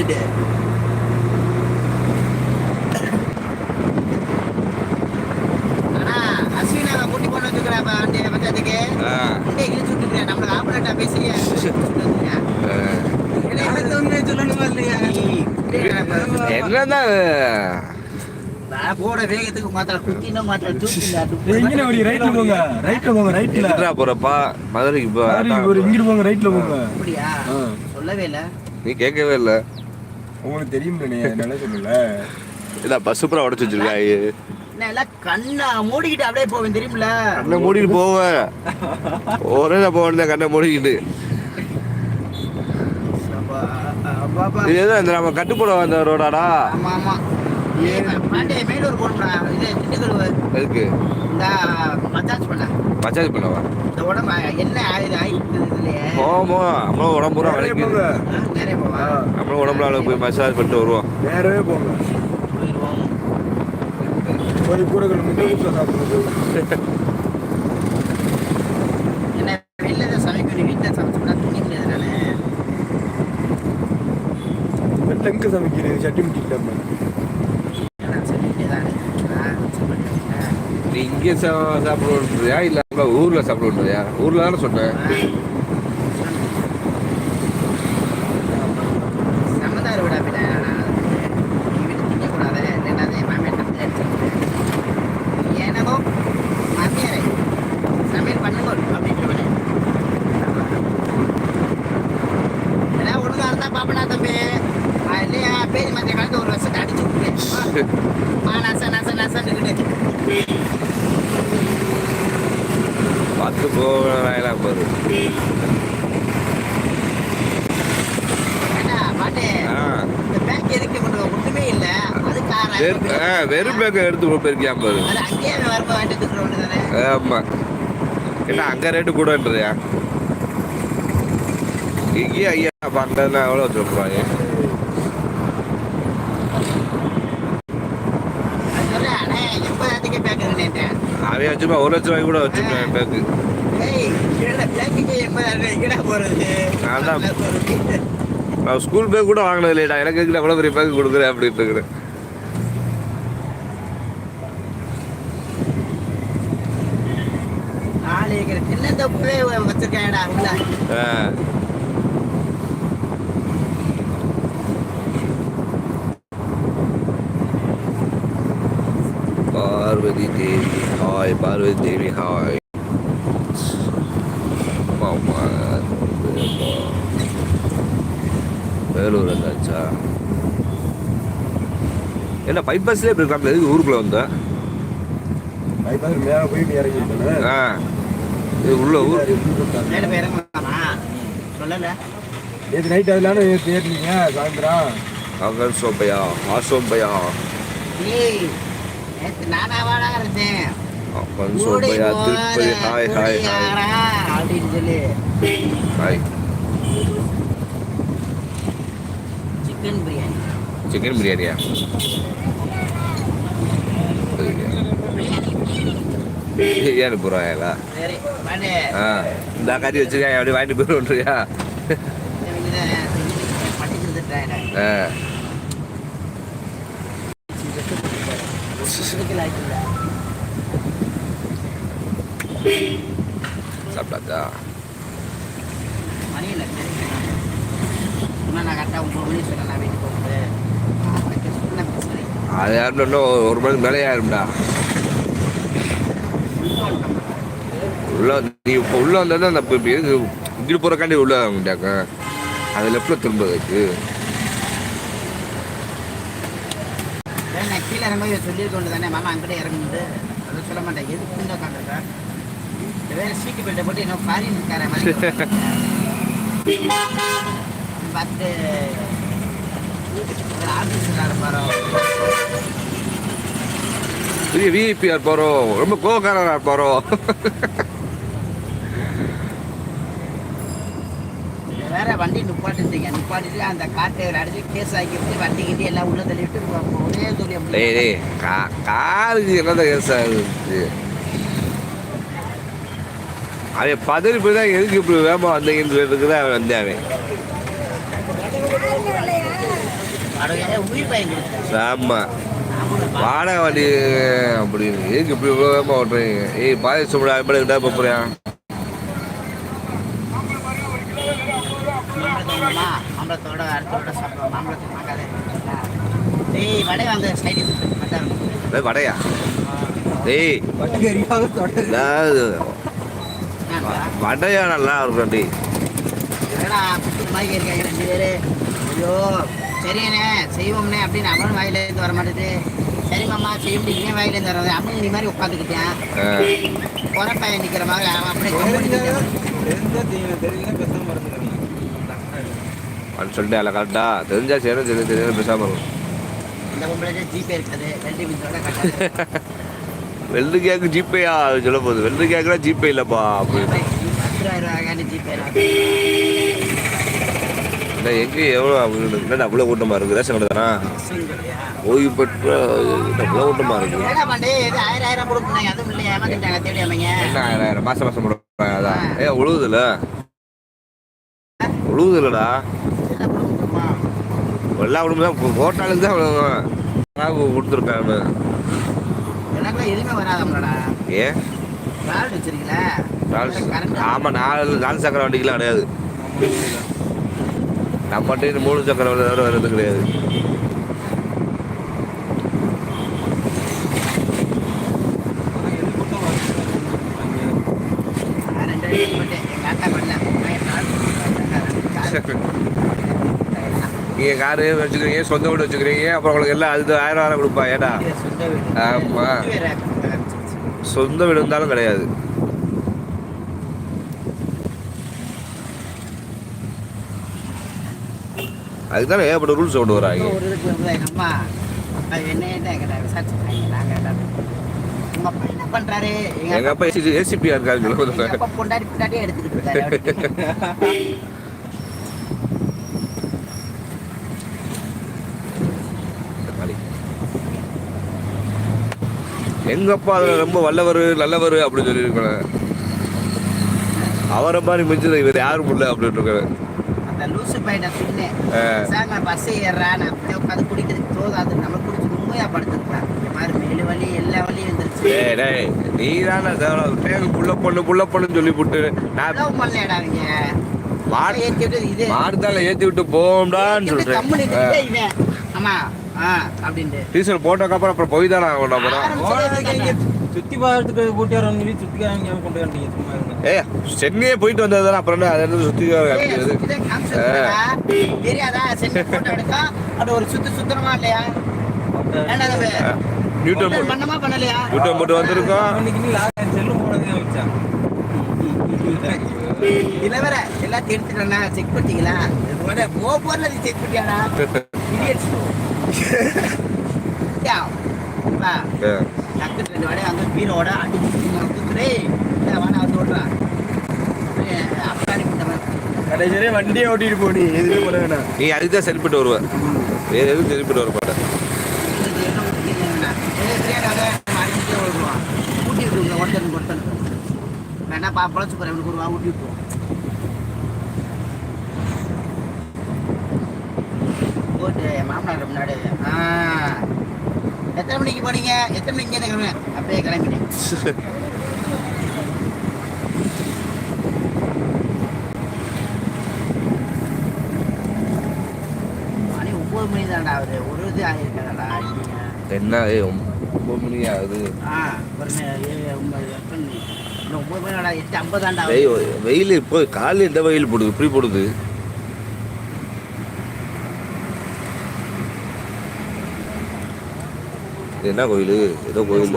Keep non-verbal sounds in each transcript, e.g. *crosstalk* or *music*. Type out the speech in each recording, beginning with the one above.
*laughs* இல்லையா? என்னதான் நான் போட வேகத்துக்கு மாத்திர குத்தின மாத்திர எங்கே ஓடி ரைட்ல போங்க ரைட்ல போங்க ரைட்ல எதுடா போறப்பா? மதுரைக்கு போ ஒரு போங்க ரைட்ல போங்க. அப்படியா. சொல்லவே இல்ல. நீ கேட்கவே இல்ல. உங்களுக்கு தெரியும் நல்லா சொல்லல. இல்ல பஸ் சூப்பரா உடச்சு வச்சிருக்காய் நான் எல்லாம் கண்ணா மூடிக்கிட்டு அப்படியே போவேன் தெரியுமில? கண்ணை மூடிட்டு போவேன். ஒரே நான் போவேன் கண்ணை மூடிக்கிட்டு. இது எதுவும் இந்த நம்ம கட்டுப்பட வந்த ரோடாடா? ஆமா ஆமா. மேலூர் போடுறா இது திண்டுக்கல் எதுக்கு? இந்த மச்சாஜ் பண்ணவா இந்த உடம்பு என்ன ஆயுது ஆயிட்டு இல்லையே போமோ நம்மளும் உடம்பு பூரா நிறைய போவா நம்மளும் உடம்புல அளவு போய் மசாஜ் பண்ணிட்டு வருவோம். நேரவே போங்க. போய் கூட என்ன வெளில தான் சமைக்கணும் வீட்டில் சமைச்சோம்னா துணி முடியாது நானு வெள்ள எங்க சமைக்கிறது சட்டி முட்டி இல்லாம. நான் சொல்லிட்டே தான் இருக்கேன். நீ இங்கே சாப்பிடுவோன்றியா இல்ல அங்க ஊர்ல சாப்பிடுவோன்றியா ஊர்ல தானே சொன்னேன் சம்மதார் விட விட நீ வீட்டு திங்கக்கூடாது ரெண்டாவது மாமியார் கம்பெனி அடிச்சிருக்கேன் எனக்கோ மாமியாரே சமையல் பண்ணுங்க அப்படின்னு ஏன்னா ஒழுங்கா இருந்தா பாப்பனா தம்பி ஆ, இல்லையா பேரி மஞ்சள் கலந்து ஒரு வருஷத்தை அடிச்சு விட்டுருவேன் ஆ நச நச நசன்னுக்கிட்டு பார்த்து போகலாம் பாரு ஏண்டா பாட்டு ஆ, இந்த பேங்க் எதுக்கு கொண்டு வா? ஒண்ணுமே இல்ல அது வெறும் பேக்கை எடுத்து போயிருக்கியா பாரு. அது அங்கேயே வரப்ப வாங்கிட்டு இருக்கிற ஒன்று தானே? ஆமா. என்ன அங்க ரேட்டு கூடன்றியா இங்கே ஐயா பண்றதுனா எவ்வளோ இருக்குன்னேன்ட்டேன். அவன் வச்சுப்பா ஒரு லட்சம் ரூபாய் கூட வச்சுப்பேன் பேக்கு ஏய், என்னடா பேங்க்குக்கே எண்பதாயிரம் எங்கடா போறது? நான் தான். நல்லா போறது. நான் ஸ்கூல் பேக் கூட வாங்கினது இல்லைடா எனக்கு எவ்வளோ பெரிய பேக் கொடுக்குறேன் அப்படின்ட்டு இருக்கிறேன். Parvathi Devi hi Parvathi Devi hi. மாமா வேலூர் வந்தாச்சா? என்ன பைபாஸ்லேயே போயிருக்காங்க எதுக்கு ஊருக்குள்ள வந்த? பைபாஸ் மேல போய் இறங்கிட்டேன். ஆ. இது உள்ள ஊர். நேற்று நைட் அதனால நேற்று ஏறினீங்க சாயந்தரம். அகன் சோப்பையா ஆ சோப்பையா ஏய், நேத்து நானாவாடா இருந்தேன் அகன் ஓடி சோப்பையா திருப்பதி. ஹாய் ஹாய் ஹாய் அப்படின்னு சொல்லி ஹாய் சிக்கன் பிரியாணி சிக்கன் பிரியாணியா பிரியாணி போகிறாங்களா ஆ இந்த கறி வச்சுருக்கேன் அப்படி வாங்கிட்டு கொடுத்துட்டேன் ஆ. சாப்பிட்டாச்சா? நான் கரெக்டாக ஒம்பது மணி சொன்னேன் வீட்டுக்கு போகும்போது அது யாரும் இன்னும் ஒரு மணிக்கு மேலே ஆயிரும்டா. உள்ள நீ இப்போ உள்ள வந்தா அந்த இப்போ எதுக்கு இங்கிட்டு போகிறக்காண்டி உள்ள வாங்கிட்டாக்க அது லெஃப்டில் திரும்புறதுக்கு. சரி, நான் கீழே இறங்கும்போது சொல்லியிருக்கொண்டு தானே மாமா அங்கிட்டே இறங்குது அதை சொல்ல மாட்டேன் எதுக்கு இந்த உட்காந்துருக்கேன் வேற சீட்டு பெல்ட்டை போட்டு என்ன ஃபாரின் இருக்கார. மாதிரி பார்த்து ஆஃபீஸ் இருப்பாரோ பெரிய விஐபியா இருப்பாரோ ரொம்ப கோவக்காரரா இருப்பாரோ வேற வண்டி நிப்பாட்டுட்டீங்க. நிப்பாட்டிட்டு அந்த காட்டை அடிச்சு கேஸ் ஆக்கி விட்டு வண்டி கிண்டி எல்லாம் உள்ள தள்ளிவிட்டு ஒரே சொல்லி கா காருக்கு என்னதான் கேஸ் ஆகுது? அவன் பதறி போய் தான் எதுக்கு இப்படி வேகமாக வந்தீங்கன்னு சொல்லிட்டு தான் அவன் வந்தேன் அவன். ஆமாம் வாடகை வண்டி அப்படின்னு எதுக்கு இப்படி இவ்வளோ வேகமாக ஓட்டுறீங்க? ஏய் பாய் சொல்ல எப்படி கிட்டா போறியா? மாம்பழத்தோட அடுத்தோட சாப்பிடுவோம். மாம்பழத்தை பார்க்காதே டேய் வடை வாங்க டேய், வடையா? டேய் வடையா நல்லா இருக்கும் டி என்னடா புத்தூர் மாதிரி இருக்காங்க ரெண்டு பேரு? ஐயோ சரிண்ணே செய்வோம்னே அப்படின்னு அவன் வாயிலேருந்து வர மாட்டேது சரி மாமா செய்ய முடியும் வாயிலேருந்து வர அப்படின்னு நீ மாதிரி உட்காந்துக்கிட்டேன் குறை பையன் நிற்கிற மாதிரி அப்படியே. தெரிஞ்சா அப்படின்னு சொல்லிட்டு அதில் கரெக்டா தெரிஞ்சா சரி தெரியும் தெரியும் பேசாமல் இருக்கும் இந்த பொம்பளை ஜிபே இருக்குது. ரெண்டு மினிட்டோட கட்டாது வெள்ளு கேக்கு ஜிபேயா சொல்ல போகுது. வெள்ளு கேக்குலாம் ஜிபே இல்லைப்பா. அப்படின்னு இல்லை எங்கே எவ்வளோ என்ன அவ்வளோ கூட்டமாக இருக்குது. ரேஷன் கடை தானா ஓய்வு பெற்ற அவ்வளோ கூட்டமாக இருக்குது. என்ன ஆயிரம் ஆயிரம்? மாதம் மாதம் போடுறாங்க அதான். ஏ உழுவுதில்ல உழுவுதில்லடா எல்லா குடும்பம் போட்டாலுக்கு தான் அவ்வளோ கொடுத்துருக்காங்க கரண்ட் ஆமாம் நாலு நாலு சக்கர வண்டிக்கெலாம் கிடையாது. நம்மகிட்ட மூணு சக்கர தவிர வர்றது கிடையாது. நீங்கள் காரு வச்சுக்கிறீங்க சொந்த வீடு வச்சுக்கிறீங்க அப்புறம் உங்களுக்கு எல்லாம் அது ஆயிரம் ஆயிரம் கொடுப்பா ஏடா சொந்த வீடு. ஆமா. இது வேற. சொந்த வீடு இருந்தாலும் கிடையாது. அதுக்கு தானே ஏகப்பட்ட ரூல்ஸ் கொண்டு வராங்க. ஒரு இதுக்கு வந்து எங்க அம்மா அது என்ன என்ன எங்கிட்ட விசாரிச்சுட்டாங்க நாங்க எல்லாரும். உங்க அப்பா என்ன பண்றாரு? எங்க எங்க அப்பா ஏசிபியா இருக்காரு எங்க சொல்லுவாங்க அப்பா பொண்டாடி பொண்டாட்டியே எடுத்துக்கிட்டு இருக்காரு எங்க அப்பா அதுல ரொம்ப வல்லவர் நல்லவர் அப்படின்னு சொல்லியிருக்கேன் அவரை மாதிரி மிஞ்சது இவர் யாரும் இல்லை அப்படின்னு இருக்காரு அந்த லூசு சொன்னேன் ஆ. சார் நான் பஸ் ஏறுறேன் நான் அப்படியே உட்காந்து குடிக்கிறதுக்கு தோதாது நம்ம குடிச்சு உண்மையா படுத்துருப்பேன் இந்த மாதிரி மேலு வலி எல்லா வலியும் வந்துருச்சு டேய் டேய் நீ தானே புள்ள பொண்ணு புள்ள பொண்ணுன்னு சொல்லி போட்டு நான் அதான் பண்ணலடா அவங்க மாடு ஏத்தி விட்டு போம்டான்னு சொல்றேன். ஆமா அப்படின்ட்டு. டீசல் போட்டதுக்கப்புறம் அப்புறம் போய் தானே ஆகணும் அப்புறம். சுத்தி பார்த்துட்டு கூட்டியாரன்னு சொல்லி சுத்தி கொண்டு வந்தீங்க சும்மா ஏய் சென்னையே போயிட்டு வந்தது தானே அப்புறம் அதை என்ன சுத்தி காமிக்கிறது? தெரியாதா? சரி போட்டோ எடுத்தா அப்படி ஒரு சுத்து சுத்தமா இல்லையா? நியூட்டன் போட்டு பண்ணமா பண்ணலையா? நியூட்டன் போட்டு வந்திருக்கோம் அன்னைக்கு நீ லாஸ்ட் செல்லு போனதே வச்சான் இல்ல வேற எல்லாத்தையும் எடுத்துட்டா செக் பண்ணிட்டீங்களா? போ போர்ல செக் பண்ணியாடா. ஏ, டக்குனு ரெண்டு வாடகை அங்க பீரோட அடிச்சு தூக்குறே வாடா வந்து ஓடுறான் அப்பாடி முட்டவன் கடைசியே வண்டியே ஓட்டிட்டு போடி எதுவுமே பண்ண வேணாம். நீ அதுக்கு தான் சரிப்பட்டு வருவ. வேற எதுவும் சரிப்பட்டு வர மாட்டேன். வேணா பா, பொழைச்சு போறேன், இவனுக்கு ஒரு வா, ஊட்டி விட்டுருவோம். போட்டு மாமனார் முன்னாடி. ஆ. எத்தனை மணிக்கு போனீங்க? எத்தனை மணிக்கு அப்படியே கிளம்பிட்டேன் மணி ஒன்பது மணி தான்டா ஆகுது ஒரு இது ஆகிருக்காடா என்ன ஏய் ஒன்பது மணி ஆகுது ஆ ஒரு நே- ஏழு, ஒன்பது எப்ப நீ- இன்னும் ஒன்பது மணி ஆடா எட்டு ஐம்பதாண்டா ஏய் வெயில் இப்போ காலையில் இந்த வெயில் போடுது? இப்படி போடுது. என்ன கோயில்? ஏதோ கோயில்.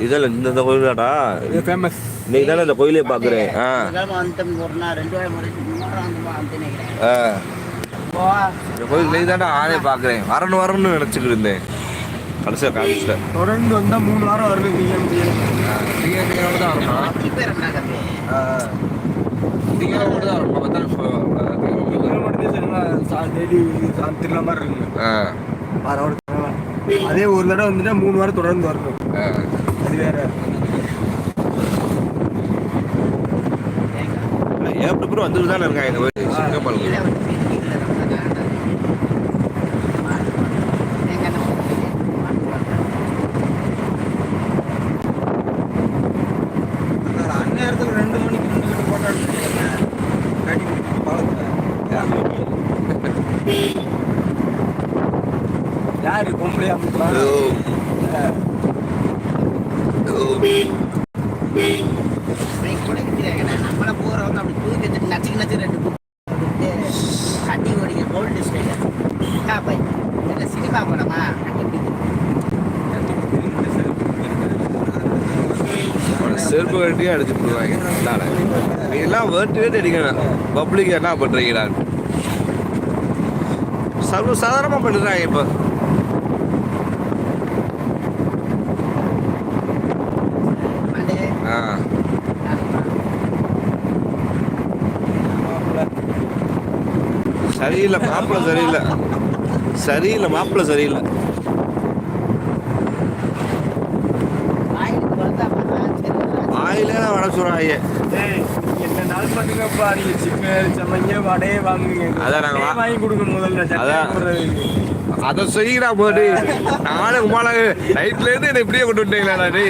இதெல்லாம் இந்த கோயிலாடா? இது ஃபேமஸ் இன்னைக்கு தானே இந்த கோயிலே பார்க்குறேன் ஆ. ரெண்டு மூணு ஆ. இந்த கோயில் இன்னைக்கு தானே ஆனே பார்க்குறேன். வரணும் வரணும்னு நினச்சிக்கிட்டு இருந்தேன். கடைசியாக காமிச்சிட்டேன். தொடர்ந்து வந்தா மூணு வாரம் வருது திங்கக்கிழமை தான் வரணும் திங்கக்கிழமை மட்டும் தான் வரணும் பார்த்தா டெய்லி திருவிழா மாதிரி இருக்குங்க ஆ. வாரம். அதே ஒரு தடவை வந்துட்டா மூணு வாரம் தொடர்ந்து வரணும் அது வேற. ஏப்ரல் அப்புறம் வந்துட்டு தானே இருக்காங்க? இந்த மாதிரி சிங்கம்பால் கீழே வந்து கீழே நம்ம தான் எங்க நம்ம அந்நேரத்தில் ரெண்டு மணிக்கு நின்றுக்கிட்டு போட்டோ எடுத்துருக்காங்க கட்டி பாலத்தில் யாரு பொம்பளையா ஐயோ. ஐயோ. பிரேக் கூட கிடையாது நம்மள போறவங்க அப்படி தூக்கி நச்சுக்கு நச்சு ரெண்டு கட்டி ஓடிக்க கோல்டு ஸ்டைல பை என்ன சினிமா படமா கட்டி செருப்பு கட்டியே அடிச்சு போடுவாங்க. எல்லாம் வேர்ட்டு வேர்ட்டு அடிக்கணும் பப்ளிக் என்ன பண்றீங்கடா? சர்வ சாதாரணமா பண்ணுறாங்க இப்போ பாண்டே, ஆ சரியில்லை மாப்பிள்ளை சரியில்லை. சரியில்லை மாப்பிள்ளை சரியில்லை. ஆயிலே தான் வட அதான். போடுறதுக்கு. அதை செய்யறா போது நானும் உமால நைட்ல இருந்து என்ன இப்படியே கொண்டு விட்டீங்களா இருக்குது.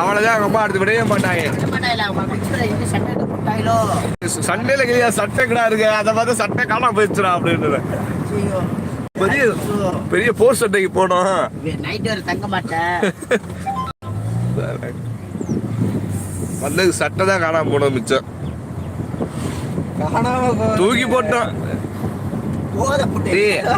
அவளைதான் எங்க அம்மா அடுத்து விடவே மாட்டாங்க. சண்டையில கிளியா சட்டை கிடா இருக்கு? அதை பார்த்து சட்டை காணாம போயிடுச்சுடா அப்படின்னு ஐயோ. பெரிய. பெரிய போர் சட்டைக்கு போனோம். நைட் வரை தங்க மாட்டேன். வந்தது சட்டை தான் காணாம போனோம் மிச்சம். தூக்கி போட்டோம்.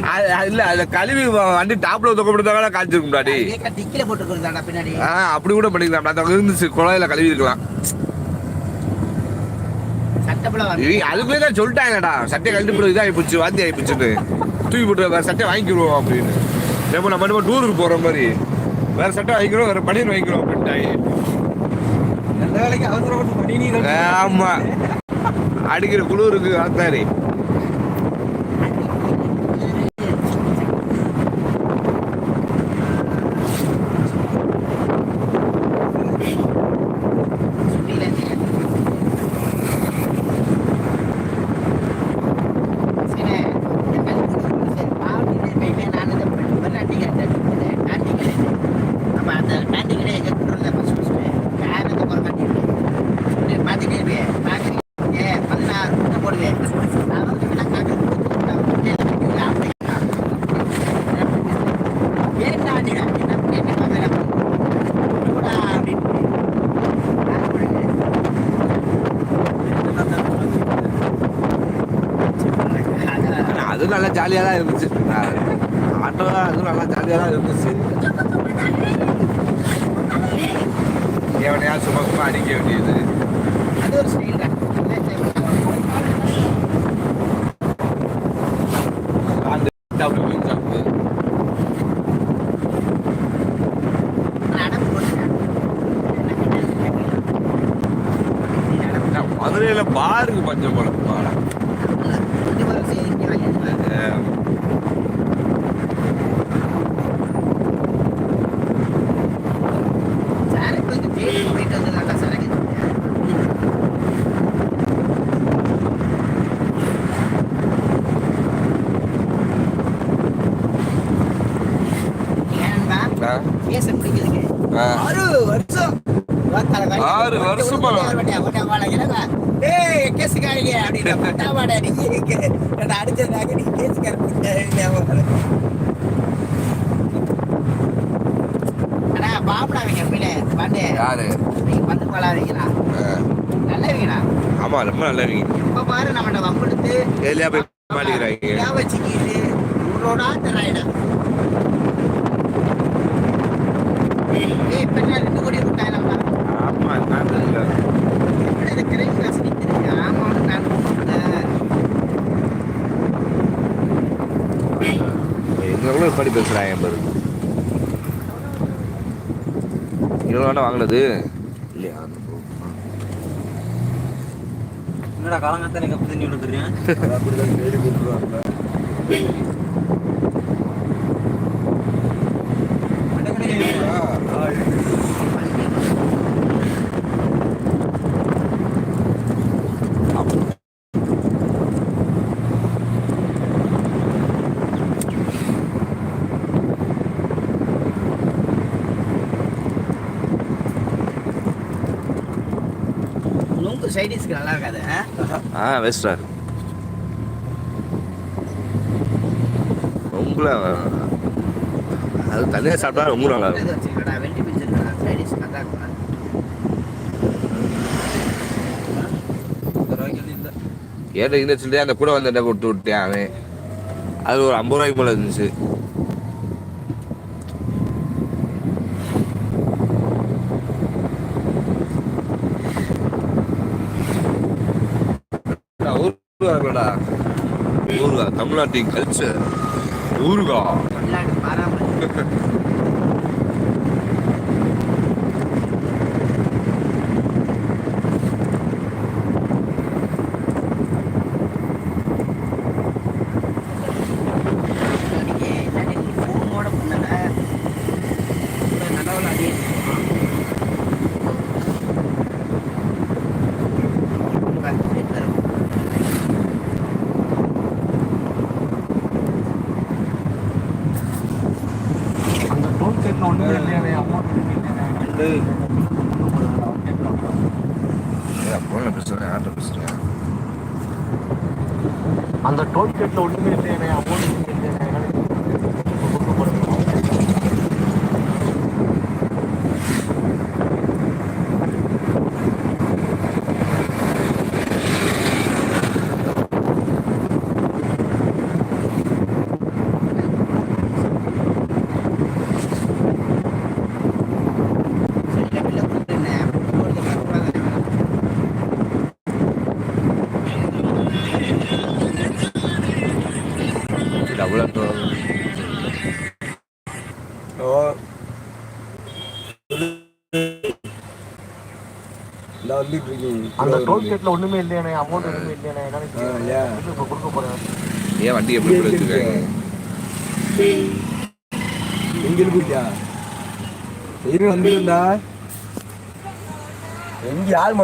அது- அது இல்ல அதுல கழுவி வண்டி டாப்ல தொக்க போட்டு காய்ச்சிருக்கும்டா டேய். கேக்க டிக்கில போட்டுக்கிறதாடா பின்னாடி. ஆ அப்படி கூட பண்ணிக்கலாம். இருந்துச்சு குழாயில கழுவி இருக்கலாம் வந்து அதுக்குள்ளே தான் சொல்லிட்டாங்கடா. சட்டை கழட்டி போட்டு இதாகி போச்சு வாந்தி ஆகி போச்சுன்னு தூக்கி போட்டு வேற சட்டை வாங்கிக்கிறோம் அப்படின்னு. நம்ம நம்ம நம்ம டூருக்கு போற மாதிரி. வேற சட்டை வாங்கிக்கிறோம் வேற பனியன் வாங்கிக்கிறோம் அப்படின்ட்டாங்க ஆமா. அடிக்கிற குளிருக்கு ஆத்தாரி சுட்டியில இருந்து. சரி, இந்த கல் போட்டு சரி, பாவத்துக்கு கையில நான் இதை பண்ணி பண்ணாட்டி கேட்டேன். இது டாண்டி கடை இது. அப்ப அந்த டாண்டி கடை எங்க போடுறத first first யார் அந்த குறை காட்டிட்டு? சரி, பார்த்துட்டே இரு. பார்க்குறீங்க. ஏ, பதினாறு முட்டை போடுவேன். நான் வந்து நான் காக்க போட்டு நான் முட்டையில கட்டி ஒரு ஆம்பளை ஏன்டா நீ என்ன என்ன பார்க்கற? போடா அப்படின்னு நான் போடுங்க. ஆனா அது நல்லா ஜாலியாக தான் இருந்துச்சு ஆட்டோ அது நல்லா ஜாலியாக தான் இருந்துச்சு எவனையா சும்மா சும்மா அடிக்க வேண்டியது அது ஒரு ஸ்டைல் தான் மதுரையில பாருக்கு பஞ்சம் போல ஆறு வருஷம் ஆறு வருஷமா? ஏய், கேஸுக்காரங்க அப்படின்னா, வட்டா வாடா, நீ நான் அடிச்சதுனாக்க நீ கேஸுக்காரங்க. அண்ணா, பாப்படா அவங்க உண்மையிலே, பாண்டே. யாரு நீங்க வந்து பழாதீங்கண்ணா. ஆ. நல்லவங்கண்ணா. ஆமா ரொம்ப நல்லவங்க இப்ப பாரு நம்மகிட்ட வம்பிழுத்து, ஏலியா போய் மாட்டிக்கிறாங்க வச்சுக்கிட்டு, உன்னோடா தர்றாயிடா. ஏய், இப்ப என்ன ரெண்டு கோடி கொடுத்தாயிரம் பாரு. ஆமா நான் தெரியல எப்படி இது கிரைம் கிளாஸ் நிக்குது? ஆமான்னு நான் கூப்பிட்டேன். பேசுறாங்க பாரு இவ்வளோ வாங்கினது? இல்லையா என்னடா காலங்காத்தால கப்பு தண்ணி அது *laughs* அப்படிதான் தேடி போட்டுருவாங்க மூக்கு சைடிஸ்க்கு நல்லா இருக்காது? ஆ? வேஸ்டா ரொம்ப அது தனியாக சாப்பிட்டா ரொம்ப நல்லா இருக்கும். வச்சிருக்கடா வெட்டி பிடிச்சிருக்கா சைடிஸ் நல்லா இருக்கும் இந்த சொல்லிட்டு அந்த கூட வந்த கொடுத்து விட்டேன் அவன். அது ஒரு ஐம்பது ரூபாய்க்கு மேலே இருந்துச்சு. ஊருகா ஊருகா தமிழ்நாட்டின் கல்ச்சர் ஊருகா தமிழ்நாடு பாராமரியம் அன்னைக்கு இல்லாட்டி நீ ஃபோனோட பண்ணல கடவுள் அதே அந்த டோல் கேட்ல ஒன்றுமே இல்லையானே அமௌண்ட் ஃபோனில் பேசுகிறேன் யார்கிட்ட பேசுகிறேன் அந்த டோல் கேட்ல ஒன்றுமே அமௌண்ட் டபுள் வந்துட்டு இருக்கீங்க அந்த டோல் கேட்ல ஒண்ணுமே இல்லையானே அமௌண்ட் ஒண்ணுமே இல்லையானே ஏன்? இப்ப கொடுக்க போறேன்? ஏன் வண்டி எப்படி வச்சிருக்காங்க? எங்க இருக்குயா சரி வந்துருந்தா. எங்க யார்